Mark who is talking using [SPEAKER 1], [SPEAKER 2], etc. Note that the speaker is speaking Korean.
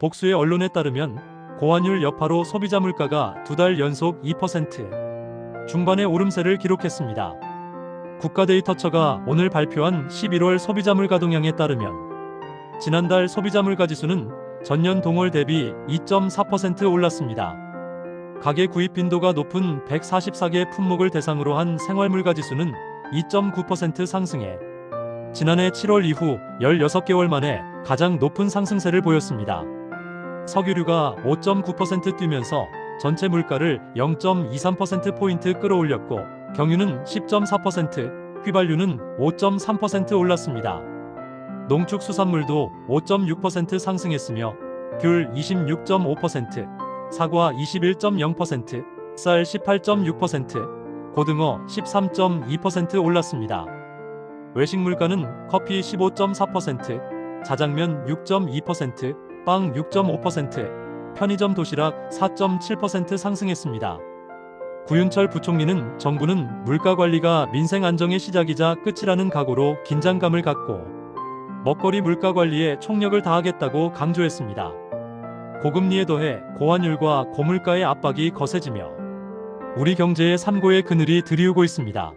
[SPEAKER 1] 복수의 언론에 따르면 고환율 여파로 소비자 물가가 두 달 연속 2% 중반의 오름세를 기록했습니다. 국가데이터처가 오늘 발표한 11월 소비자 물가 동향에 따르면 지난달 소비자 물가 지수는 전년 동월 대비 2.4% 올랐습니다. 가계 구입 빈도가 높은 144개 품목을 대상으로 한 생활 물가 지수는 2.9% 상승해 지난해 7월 이후 16개월 만에 가장 높은 상승세를 보였습니다. 석유류가 5.9% 뛰면서 전체 물가를 0.23%포인트 끌어올렸고 경유는 10.4%, 휘발유는 5.3% 올랐습니다. 농축수산물도 5.6% 상승했으며 귤 26.5%, 사과 21.0%, 쌀 18.6%, 고등어 13.2% 올랐습니다. 외식 물가는 커피 15.4%, 자장면 6.2%, 빵 6.5%, 편의점 도시락 4.7% 상승했습니다. 구윤철 부총리는 정부는 물가 관리가 민생 안정의 시작이자 끝이라는 각오로 긴장감을 갖고 먹거리 물가 관리에 총력을 다하겠다고 강조했습니다. 고금리에 더해 고환율과 고물가의 압박이 거세지며 우리 경제의 삼고의 그늘이 드리우고 있습니다.